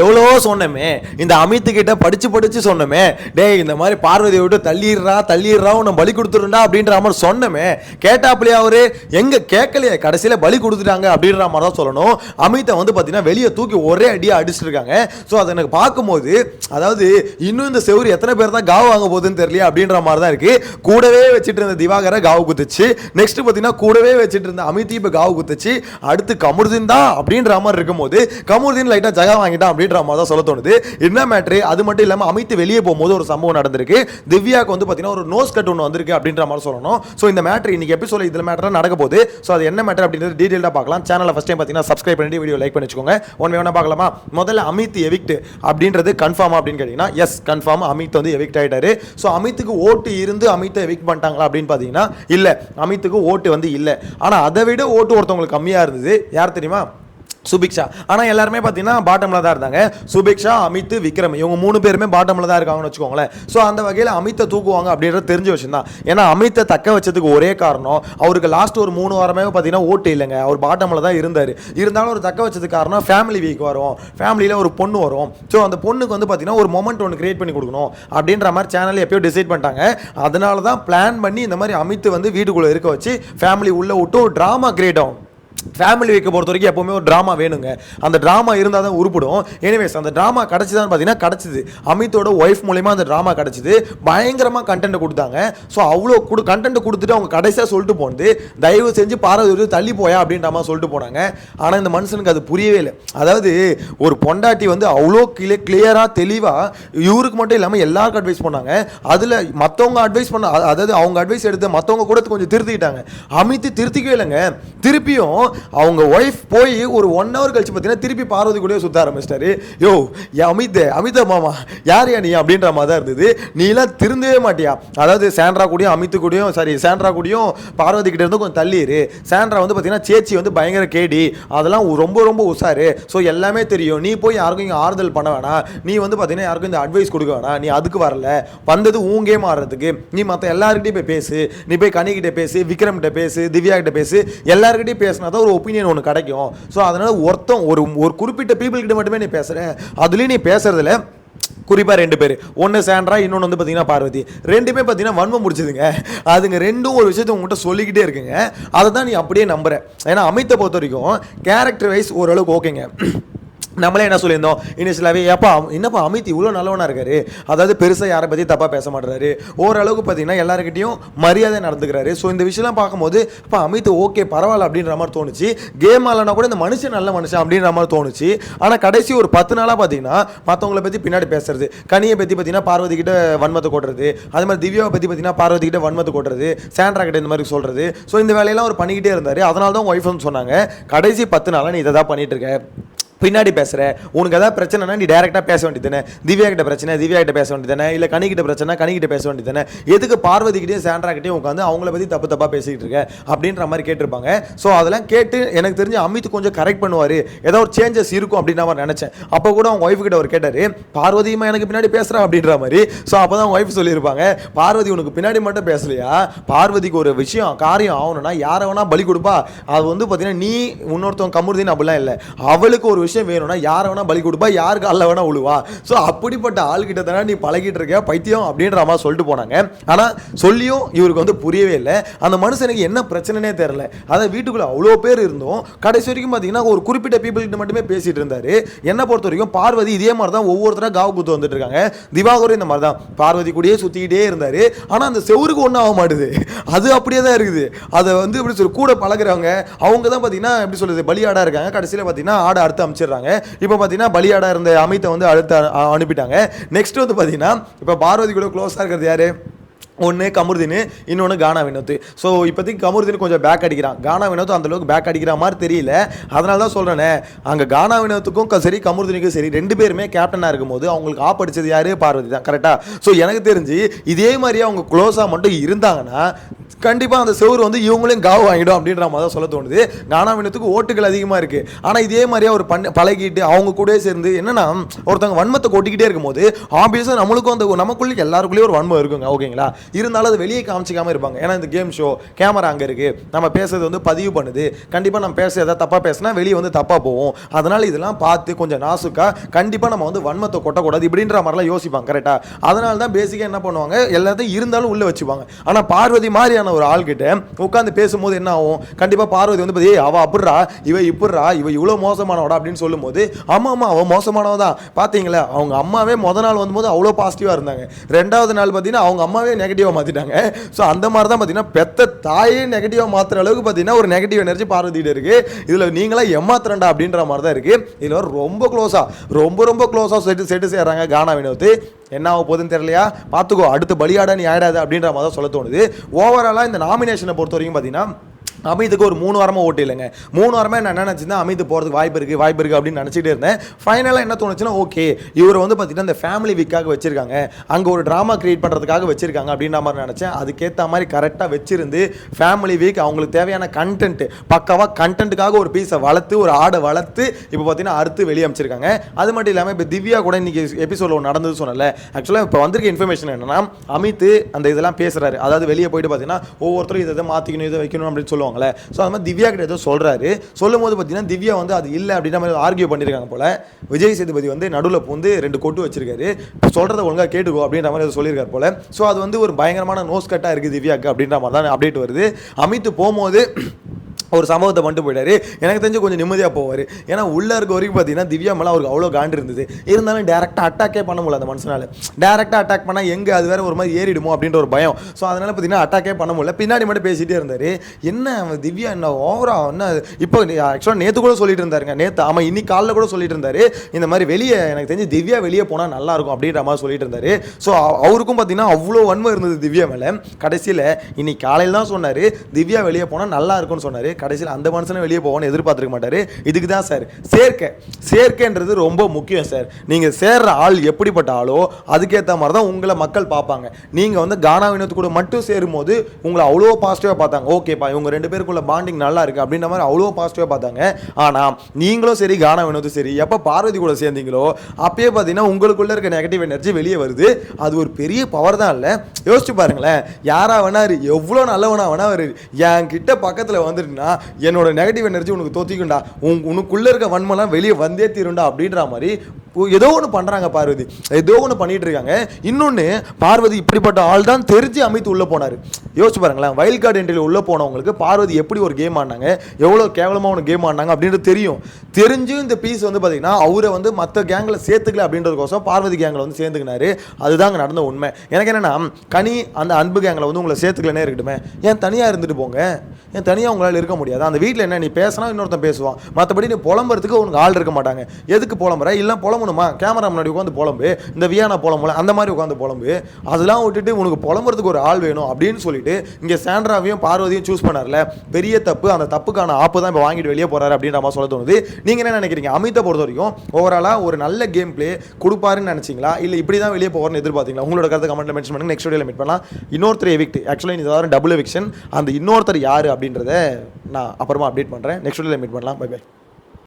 எவ்வளவோ சொன்னமே இந்த அமித்து கிட்ட படிச்சு படிச்சு சொன்னமே டேய் இந்த மாதிரி பார்வதியை விட்டு தள்ளிடுறா தள்ளிடுறா உன்னை பலி கொடுத்துருண்டா அப்படின்ற மாதிரி சொன்னமே கேட்டாப்லையா அவரு எங்க கேட்கலையே கடைசியில பலி கொடுத்துட்டாங்க அப்படின்ற மாதிரி தான் சொல்லணும். அமித்தை வந்து பார்த்தீங்கன்னா வெளியே தூக்கி ஒரே அடியாக அடிச்சிட்டு இருக்காங்க ஸோ அதை எனக்கு பார்க்கும்போது அதாவது இன்னும் இந்த செவுரு எத்தனை பேர் தான் காவு வாங்க போகுதுன்னு தெரியல அப்படின்ற மாதிரி தான் இருக்கு. கூடவே வச்சுட்டு இருந்த திவாகரை காவு குத்துச்சு. நெக்ஸ்ட் பார்த்தீங்கன்னா கூடவே வச்சுட்டு இருந்த அமித்தி இப்போ காவு குத்துச்சு. அடுத்து கமருதீன் தான் அப்படின்ற மாதிரி இருக்கும்போது கமருதீன் லைட்டாக ஜகா வாங்கிட்டான் அப்படின்ற மாதிரி தான் சொல்ல தோணுது. என்ன மேட்ரு அது மட்டும் இல்லாமல் அமித் வெளியே போகும்போது ஒரு சம்பவம் நடந்திருக்கு. திவ்யாக்கு வந்து பார்த்தீங்கன்னா ஒரு நோஸ் கட் ஒன்று வந்திருக்கு அப்படின்ற மாதிரி சொல்லணும். ஸோ இந்த மேட்ரு இன்னைக்கு சொல்ல இதில் மேட்டராக நடக்க போகுது. ஸோ அது என்ன மேட்டர் அப்படின்றது டீட்டெயிலாக பார்க்கலாம். சேனலை ஃபஸ்ட் டைம் பார்த்தீங்கன்னா சப்ஸ்கிரைப் பண்ணி வீடியோ லைக் பண்ணி வச்சுக்கோங்க ஒன் வேணா பார்க்கலாமா? முதல்ல அமித் எவிக்ட் அப்படின்றது கன்ஃபார்ம் அப்படின்னு கேட்டிங்கன்னா எஸ் கன்ஃபார்ம் அமித் வந்து எவிக்ட் ஆகிட்டாரு ஸோ அமித்துக்கு ஓட்டு இருந்து அமித்தை எவிக்ட் பண்ணிட்டாங்களா அப்படின்னு பார்த்தீங்கன்னா இல்லை. அமித்துக்கு ஓட்டு வந்து இல்லை. ஆனால் அதை விட ஓட்டு ஒருத்தவங்களுக்கு கம்மியாக இருந்தது. யார் தெரியுமா? சுபிக்ஷா. ஆனால் எல்லாருமே பார்த்தீங்கன்னா பாட்டமில் தான் இருந்தாங்க. சுபிக்ஷா அமித் விக்ரம் இவங்க மூணு பேருமே பாட்டமில் தான் இருக்காங்கன்னு வச்சுக்கோங்களேன். ஸோ அந்த வகையில் அமித்தை தூக்குவாங்க அப்படின்றது தெரிஞ்ச விஷயம் தான் ஏன்னா அமித்தை தக்க வச்சதுக்கு ஒரே காரணம் அவருக்கு லாஸ்ட் ஒரு மூணு வாரமே பார்த்தீங்கன்னா ஓட்டு இல்லைங்க. அவர் பாட்டமில் தான் இருந்தார். இருந்தாலும் ஒரு தக்க வச்சதுக்கு காரணம் ஃபேமிலி வீக் வரும். ஃபேமிலியில் ஒரு பொண்ணு வரும். ஸோ அந்த பொண்ணுக்கு வந்து பார்த்தீங்கன்னா ஒரு மொமெண்ட் ஒன்று கிரியேட் பண்ணி கொடுக்கணும் அப்படின்ற மாதிரி சேனல் எப்பயோ டிசைட் பண்ணிட்டாங்க. அதனால தான் பிளான் பண்ணி இந்த மாதிரி அமித் வந்து வீட்டுக்குள்ளே இருக்க வச்சு ஃபேமிலி உள்ளே விட்டு ஒரு ட்ராமா கிரியேட் ஆகும். ஃபேமிலி வீக்கை பொறுத்த வரைக்கும் எப்போவுமே ஒரு ட்ராமா வேணுங்க. அந்த ட்ராமா இருந்தால் தான் உருப்படும். எனிவேஸ் அந்த ட்ராமா கிடச்சிதான்னு பார்த்தீங்கன்னா கிடச்சிது. அமித்தோட ஒய்ஃப் மூலிமா அந்த ட்ராமா கிடச்சிது. பயங்கரமாக கண்டென்ட் கொடுத்தாங்க. ஸோ அவ்வளோ கொடு கண்டென்ட் கொடுத்துட்டு அவங்க கடைசியாக சொல்லிட்டு போனது தயவு செஞ்சு பார்வதி தள்ளி போயா? அப்படின்ற மாதிரி சொல்லிட்டு போனாங்க. ஆனால் இந்த மனுஷனுக்கு அது புரியவே இல்லை. அதாவது ஒரு பொண்டாட்டி வந்து அவ்வளோ கிளிய கிளியராக தெளிவாக இவருக்கு மட்டும் இல்லாமல் எல்லாருக்கும் அட்வைஸ் பண்ணாங்க. அதில் மற்றவங்க அட்வைஸ் பண்ண அதாவது அவங்க அட்வைஸ் எடுத்து மற்றவங்க கூட கொஞ்சம் திருத்திக்கிட்டாங்க. அமித்து திருத்திக்கவே இல்லைங்க. திருப்பியும் அவங்க ஒய்ஃப் போய் ஒரு ஒன் ஹவர் கழிச்சு பார்த்தீங்கன்னா திருப்பி பார்வதி கூடயே சுத்த ஆரம்பிச்சிட்டாரு. யோ அமித் அமிதா மாமா யார் யா நீ? அப்படின்ற மாதிரி தான் இருந்தது. நீலாம் திருந்தவே மாட்டியா? அதாவது சாண்ட்ரா கூடயும் அமித்து கூடயும் சாரி சாண்ட்ரா கூடயும் பார்வதி கிட்ட இருந்து கொஞ்சம் தள்ளிடு சாண்ட்ரா வந்து பார்த்தீங்கன்னா சேச்சி வந்து பயங்கர கேடி. அதெல்லாம் ரொம்ப ரொம்ப உஷாரு. ஸோ எல்லாமே தெரியும். நீ போய் யாருக்கும் இங்கே ஆறுதல் பண்ண வேணாம். நீ வந்து பார்த்தீங்கன்னா யாருக்கும் இந்த அட்வைஸ் கொடுக்க வேணாம். நீ அதுக்கு வரல. வந்தது ஊங்கே மாறுறதுக்கு நீ மற்ற எல்லாருக்கிட்டையும் போய் பேசு. நீ போய் கனிக்கிட்ட பேசு விக்ரம்கிட்ட பேசு திவ்யா கிட்ட பேசு. எல்லாருக்கிட்டையும் பேசினா தான் ஒரு ஒப்பீனியன் ஒன்று கிடைக்கும். ஸோ அதனால் ஒருத்தன் ஒரு ஒரு குறிப்பிட்ட பீப்புள்கிட்ட மட்டுமே நீ பேசுகிறேன் அதுலேயும் நீ பேசுறதுல குறிப்பாக ரெண்டு பேர். ஒன்று சாண்ட்ரா இன்னொன்று வந்து பார்த்தீங்கன்னா பார்வதி. ரெண்டுமே பார்த்தீங்கன்னா வன்மம் முடிச்சதுங்க. அதுங்க ரெண்டும் ஒரு விஷயத்தை உங்கள்கிட்ட சொல்லிக்கிட்டே இருக்குங்க. அதை தான் நீ அப்படியே நம்புகிறேன் ஏன்னா அமித்தை பொறுத்த வரைக்கும் கேரக்டர் வைஸ் ஓரளவுக்கு ஓகேங்க நம்மளே என்ன சொல்லியிருந்தோம்? இனிஷியலாகவே ஏப்பா என்னப்பா அமித் இவ்வளோ நல்லவனாக இருக்காரு. அதாவது பெருசாக யாரை பற்றி தப்பாக பேச மாட்டுறாரு. ஓரளவுக்கு பார்த்தீங்கன்னா எல்லாருக்கிட்டையும் மரியாதை நடந்துக்கிறாரு. ஸோ இந்த விஷயம்லாம் பார்க்கும்போது இப்போ அமித் ஓகே பரவாயில்ல அப்படின்ற மாதிரி தோணுச்சு. கேம் ஆலனா கூட இந்த மனுஷன் நல்ல மனுஷன் அப்படின்ற மாதிரி தோணுச்சு. ஆனால் கடைசி ஒரு பத்து நாளாக பார்த்தீங்கன்னா மற்றவங்கள பற்றி பின்னாடி பேசுறது கனியை பற்றி பார்த்தீங்கன்னா பார்வதி கிட்ட வன்மத்தை கொட்டுறது அது மாதிரி திவ்யாவை பற்றி பார்த்தீங்கன்னா பார்வதி கிட்ட வன்மத்தை கொட்டுறது சாண்ட்ரா கிட்ட இந்த மாதிரி சொல்கிறது ஸோ இந்த வேலையெல்லாம் அவர் பண்ணிக்கிட்டே இருந்தார். அதனால தான் ஒய்ஃப் வந்து சொன்னாங்க கடைசி பத்து நாளாக நீ இதை தான் பண்ணிட்டு இருக்க. பின்னாடி பேசுகிற உனக்கு ஏதாவது பிரச்சனைனா நீ டேரெக்டாக பேச வேண்டியதானே திவ்யா கிட்ட பிரச்சனை திவ்யா கிட்ட பேச வேண்டியதானே இல்லை கணிக்கிட்ட பிரச்சனை கணிக்கிட்ட பேச பேச வேண்டியதானே எதுக்கு பார்வதி கிட்டே உட்காந்து அவங்கள பற்றி தப்பு தப்பாக பேசிக்கிட்டு இருக்க? அப்படின்ற மாதிரி கேட்டிருப்பாங்க. ஸோ அதெல்லாம் கேட்டு எனக்கு தெரிஞ்சு அமித் கொஞ்சம் கரெக்ட் பண்ணுவார். ஏதோ ஒரு சேஞ்சஸ் இருக்கும் அப்படின்னு அவர் நினச்சேன். அப்போ கூட அவங்க ஒய்ஃப் கிட்ட அவர் கேட்டார் பார்வதியுமா எனக்கு பின்னாடி பேசுகிறா அப்படின்ற மாதிரி. ஸோ அப்போ தான் ஒய்ஃப் சொல்லியிருப்பாங்க பார்வதி உனக்கு பின்னாடி மட்டும் பேசலையா? பார்வதிக்கு ஒரு விஷயம் காரியம் ஆகணும்னா யாரை வேணா பலி கொடுப்பா. அது வந்து பார்த்தீங்கன்னா நீ இன்னொருத்தவங்க கமுருதின்னு அப்படிலாம் இல்லை. அவளுக்கு ஒரு விஷயம் வேணும்னா யாரை வேணா பலி கொடுப்பா யார் காலில் வேணா உழுவா. ஸோ அப்படிப்பட்ட ஆள்கிட்ட தானே நீ பழகிட்டு இருக்க பைத்தியம் அப்படின்ற மாதிரி சொல்லிட்டு போனாங்க. ஆனால் சொல்லியும் இவருக்கு வந்து புரியவே இல்லை. அந்த மனுஷனுக்கு என்ன பிரச்சனைனே தெரில அதான் வீட்டுக்குள்ள அவ்வளோ பேர் இருந்தோம். கடைசி வரைக்கும் பார்த்தீங்கன்னா ஒரு குறிப்பிட்ட பீப்புள்கிட்ட மட்டுமே பேசிட்டு இருந்தாரு. என்ன பொறுத்த வரைக்கும் பார்வதி இதே மாதிரி தான் ஒவ்வொருத்தராக காவு குத்து வந்துட்டு இருக்காங்க. திவாகரும் இந்த மாதிரி தான் பார்வதி கூடயே சுற்றிக்கிட்டே இருந்தார். ஆனால் அந்த செவருக்கு ஒன்றும் ஆக மாட்டுது. அது அப்படியே தான் இருக்குது. அதை வந்து எப்படி சொல்லி கூட பழகுறவங்க அவங்க தான் பார்த்தீங்கன்னா எப்படி சொல்கிறது பலியாடாக இருக்காங்க. கடைசியில் பார்த்தீங்கன்னா ஆடை அறுத்து அமைச்சிடுறாங்க இப்போ பார்த்தீங்கன்னா பலியாடா இருந்த அமித்தை வந்து அடுத்து அனுப்பிட்டாங்க. நெக்ஸ்ட் வந்து பார்த்தீங்கன்னா இப்போ பார்வதி கூட க்ளோஸாக இருக்கிறது யாரு? ஒன்று கமருதீன் இன்னொன்று கானா வினோத். ஸோ இப்போதைக்கு கமருதீன் கொஞ்சம் பேக் அடிக்கிறான். கானா வினோத் அந்த அளவுக்கு பேக் அடிக்கிற மாதிரி தெரியல. அதனால தான் சொல்கிறேனே அங்கே கானா வினோத்துக்கும் சரி கமருதீனுக்கும் சரி ரெண்டு பேருமே கேப்டனாக இருக்கும்போது அவங்களுக்கு ஆப் அடித்தது யாரு? பார்வதி தான். கரெக்டாக ஸோ எனக்கு தெரிஞ்சு இதே மாதிரியே அவங்க க்ளோஸாக மட்டும் இருந்தாங்கன்னா கண்டிப்பாக அந்த செவ்வறு வந்து இவங்களையும் காவு வாங்கிடும் அப்படின்ற மாதிரி தான் சொல்ல தோணுது. கானாவினத்துக்கு ஓட்டுகள் அதிகமாக இருக்குது ஆனால் இதே மாதிரியே ஒரு பண்ண பழகிட்டு அவங்க கூட சேர்ந்து என்னன்னா ஒருத்தவங்க வன்மத்தை கொட்டிக்கிட்டே இருக்கும்போது ஆப்வியஸாக நம்மளுக்கும் அந்த நமக்குள்ளே எல்லாருக்குள்ளேயும் ஒரு வன்மம் இருக்குங்க ஓகேங்களா? இருந்தாலும் அது வெளியே காமிச்சிக்காம இருப்பாங்க. ஏன்னா இந்த கேம் ஷோ கேமரா அங்கே இருக்குது நம்ம பேசுறது வந்து பதிவு பண்ணுது. கண்டிப்பாக நம்ம பேச ஏதாவது தப்பாக பேசினா வெளியே வந்து தப்பாக போகும். அதனால் இதெல்லாம் பார்த்து கொஞ்சம் நாசுக்கா கண்டிப்பாக நம்ம வந்து வன்மத்தை கொட்டக்கூடாது இப்படின்ற மாதிரிலாம் யோசிப்பாங்க கரெக்டாக அதனால தான் பேசிக்காக என்ன பண்ணுவாங்க? எல்லாத்தையும் இருந்தாலும் உள்ளே வச்சுப்பாங்க. ஆனால் பார்வதி மாதிரி மாதிரியான ஒரு ஆள்கிட்ட உட்காந்து பேசும்போது என்ன ஆகும்? கண்டிப்பாக பார்வதி வந்து பார்த்தீங்க அவ அப்படிறா இவ இப்படிறா இவ இவ்வளோ மோசமானவடா அப்படின்னு சொல்லும்போது அம்மா அம்மா அவள் மோசமானவ தான். பார்த்தீங்களா அவங்க அம்மாவே முத நாள் வந்தபோது அவ்வளோ பாசிட்டிவாக இருந்தாங்க. ரெண்டாவது நாள் பார்த்தீங்கன்னா அவங்க அம்மாவே நெகட்டிவாக மாற்றிட்டாங்க ஸோ அந்த மாதிரி தான் பார்த்தீங்கன்னா பெத்த தாயே நெகட்டிவாக மாற்றுற அளவுக்கு பார்த்தீங்கன்னா ஒரு நெகட்டிவ் எனர்ஜி பார்வதிட்டு இருக்கு. இதில் நீங்களாம் ஏமாத்துறண்டா அப்படின்ற மாதிரி தான் இருக்குது இதில் ரொம்ப க்ளோஸாக ரொம்ப ரொம்ப க்ளோஸாக செட்டு செட்டு செய்கிறாங்க கானா வினோத்து. என்ன ஆக போகுதுன்னு தெரியலையா? பார்த்துக்கோ அடுத்து பலியாட நீ ஆயிடாது அப்படின்ற மாதிரி தான் சொல்ல தோணுது. ஓவராலாக இந்த நாமினேஷனை பொறுத்த வரைக்கும் பார்த்தீங்கன்னா அமித்துக்கு ஒரு மூணு வாரமாக ஓட்டு இல்லைங்க. மூணு வாரமாக நான் என்ன நினச்சிருந்தேன்? அமித் போகிறதுக்கு வாய்ப்பு இருக்குது வாய்ப்பு இருக்குது அப்படின்னு நினச்சிட்டு இருந்தேன். ஃபைனலாக என்ன தோணுச்சுன்னா ஓகே இவர் வந்து பார்த்தீங்கன்னா இந்த ஃபேமிலி வீக்காக வச்சிருக்காங்க. அங்கே ஒரு ட்ராமா கிரியேட் பண்ணுறதுக்காக வச்சிருக்காங்க அப்படின்ற மாதிரி நினச்சேன். அதுக்கேற்ற மாதிரி கரெக்டாக வச்சிருந்து ஃபேமிலி வீக் அவங்களுக்கு தேவையான கண்டென்ட் பக்காவாக கண்டென்ட்டுக்காக ஒரு பீஸை வளர்த்து ஒரு ஆடை வளர்த்து இப்போ பார்த்தீங்கன்னா அறுத்து வெளியே அமைச்சிருக்காங்க அது மட்டும் இல்லாமல் இப்போ திவ்யா கூட இன்றைக்கி எபிசோடில் ஒன்று நடந்தது சொன்னல ஆக்சுவலாக இப்போ வந்திருக்க இன்ஃபர்மேஷன் என்னன்னா அமித் அந்த இதெல்லாம் பேசுகிறாரு அதாவது வெளியே போயிட்டு பார்த்தீங்கன்னா ஒவ்வொருத்தரும் இதை மாற்றிக்கணும் இதை வைக்கணும் அப்படின்னு சொல்லுவாங்களே. ஸோ அது மாதிரி திவ்யா கிட்ட ஏதோ சொல்கிறாரு சொல்லும் போது பார்த்தீங்கன்னா திவ்யா வந்து அது இல்லை அப்படின்ற மாதிரி ஆர்கியூ பண்ணியிருக்காங்க போல. விஜய் சேதுபதி வந்து நடுவில் வந்து ரெண்டு கொட்டு வச்சிருக்காரு. சொல்கிறத ஒழுங்காக கேட்டுக்கோ அப்படின்ற மாதிரி ஏதோ சொல்லியிருக்காரு போல. ஸோ அது வந்து ஒரு பயங்கரமான நோஸ் கட்டாக இருக்குது திவ்யாக்கு அப்படின்ற மாதிரி தான் அப்டேட் வருது. அமித் போகும்போது ஒரு சம்பவத்தை பண்ணிட்டு போயிட்டாரு. எனக்கு தெரிஞ்சு கொஞ்சம் நிம்மதியாக போவார். ஏன்னா உள்ளே இருக்க வரைக்கும் பார்த்தீங்கன்னா திவ்யா மேலே அவருக்கு அவ்வளோ காண்டு இருந்தது. இருந்தாலும் டேரெக்டாக அட்டாக்கே பண்ண முடியல அந்த மனுஷனால். டேரெக்டாக அட்டாக் பண்ணால் எங்கே அது வேறு ஒரு மாதிரி ஏறிடுமோ அப்படின்ற ஒரு பயம். ஸோ அதனால் பார்த்தீங்கன்னா அட்டாக்கே பண்ண முடியல. பின்னாடி மட்டும் பேசிகிட்டே இருந்தார். என்ன அவன் திவ்யா என்ன ஓவரா என்ன இப்போ ஆக்சுவலாக நேற்று கூட சொல்லிட்டு இருந்தாருங்க. நேற்று ஆமாம் இன்னைக்கு காலைல கூட சொல்லிட்டு இருந்தார். இந்த மாதிரி வெளியே எனக்கு தெரிஞ்சு திவ்யா வெளியே போனால் நல்லாயிருக்கும் அப்படின்ற மாதிரி சொல்லிட்டு இருந்தார். ஸோ அவருக்கும் பார்த்தீங்கன்னா அவ்வளோ வன்மை இருந்தது திவ்யா மேலே. கடைசியில் இன்னைக்கு காலையில் தான் சொன்னார். திவ்யா வெளியே போனால் நல்லா இருக்கும்னு சொன்னார். கடைசியில் அந்த மனுஷனை வெளியே போவான்னு எதிர்பார்த்துருக்க மாட்டார். இதுக்கு தான் சார் சேர்க்கை. சேர்க்கைன்றது ரொம்ப முக்கியம் சார். நீங்கள் சேர்ற ஆள் எப்படிப்பட்ட ஆளோ அதுக்கேற்ற மாதிரி தான் உங்களை மக்கள் பார்ப்பாங்க. நீங்கள் வந்து கானா வினோத் கூட மட்டும் சேரும்போது உங்களை அவ்வளோ பாசிட்டிவாக பார்த்தாங்க. ஓகேப்பா இவங்க ரெண்டு பேருக்குள்ள பாண்டிங் நல்லா இருக்குது அப்படின்ற மாதிரி அவ்வளோ பாசிட்டிவாக பார்த்தாங்க. ஆனால் நீங்களும் சரி கானா வினோத்தும் சரி எப்போ பார்வதி கூட சேர்ந்தீங்களோ அப்பயே பார்த்தீங்கன்னா உங்களுக்குள்ள இருக்க நெகட்டிவ் எனர்ஜி வெளியே வருது. அது ஒரு பெரிய பவர் தான் இல்லை. யோசிச்சு பாருங்களேன். யாராக வேணா எவ்வளோ நல்லவனா வேணா வரு என் கிட்ட பக்கத்தில் வந்துட்டுனா என்னோட நெகட்டிவ் எனர்ஜி உனக்கு தோத்திக்கும்டா. உன் உனக்குள்ள இருக்க வன்மெல்லாம் வெளியே வந்தே தீரும்டா அப்படின்ற மாதிரி ஏதோ ஒன்று பண்ணுறாங்க பார்வதி. ஏதோ ஒன்று பண்ணிட்டு இருக்காங்க. இன்னொன்று பார்வதி இப்படிப்பட்ட ஆள் தான் தெரிஞ்சு அமைத்து உள்ளே போனார். யோசிச்சு பாருங்களேன் வைல்ட் கார்டு என்ட்ரியில் உள்ளே போனவங்களுக்கு பார்வதி எப்படி ஒரு கேம் ஆடினாங்க எவ்வளோ கேவலமாக ஒரு கேம் ஆடினாங்க அப்படின்றது தெரியும். தெரிஞ்சும் இந்த பீஸ் வந்து பார்த்தீங்கன்னா அவரை வந்து மற்ற கேங்கில் சேர்த்துக்கல அப்படின்றதுக்கோசம் பார்வதி கேங்கில் வந்து சேர்ந்துக்கினாரு. அதுதாங்க நடந்த உண்மை. எனக்கு என்னென்னா கனி அந்த அன்பு கேங்கில் வந்து உங்களை சேர்த்துக்கலனே இருக்கட்டுமே. ஏன் தனியாக இருந்துட்டு போங்க? ஏன் தனியாக உங்களால் இருக்க முடியாது? அந்த வீட்டில் என்ன நீ பேசினா இன்னொருத்தன் பேசுவான். மற்றபடி நீ புலம்புறதுக்கு உனக்கு ஆள் இருக்க மாட்டாங்க. எதுக்கு புலம்புற? இல்லை புலம்பணுமா கேமரா முன்னாடி உட்காந்து புலம்பு. இந்த வியானா புலம்புல அந்த மாதிரி உட்காந்து புலம்பு. அதெல்லாம் விட்டுட்டு உனக்கு புலம்புறதுக்கு ஒரு ஆள் வேணும் அப்படின்னு சொல்லிட்டு இங்கே சாண்ட்ராவையும் பார்வதியும் சூஸ் பண்ணார்ல. பெரிய தப்பு அந்த தப்புக்கான ஆப்பு தான் இப்போ வாங்கிட்டு வெளியே போறாரு அப்படின்ற மாதிரி சொல்ல தோணுது. நீங்கள் என்ன நினைக்கிறீங்க? அமித்தை பொறுத்த வரைக்கும் ஓவராலாக ஒரு நல்ல கேம் பிளே கொடுப்பாருன்னு நினைச்சிங்களா? இல்லை இப்படி தான் வெளியே போகிறேன்னு எதிர்பார்த்தீங்களா? உங்களோட கருத்தை கமெண்ட்ல மென்ஷன் பண்ணுங்க. நெக்ஸ்ட் வீடியோவில் மீட் பண்ணலாம். இன்னொருத்தர் எவிக்ட் ஆக்சுவலாக இது டபுள் எவிக்ஷன் அந்த இன்னொருத்தர் யார் அப்படின்றத நான் அப்புறமா அப்டேட் பண்ணுறேன் நெக்ஸ்ட் வீடியோவில் மீட் பண்ணலாம். Bye by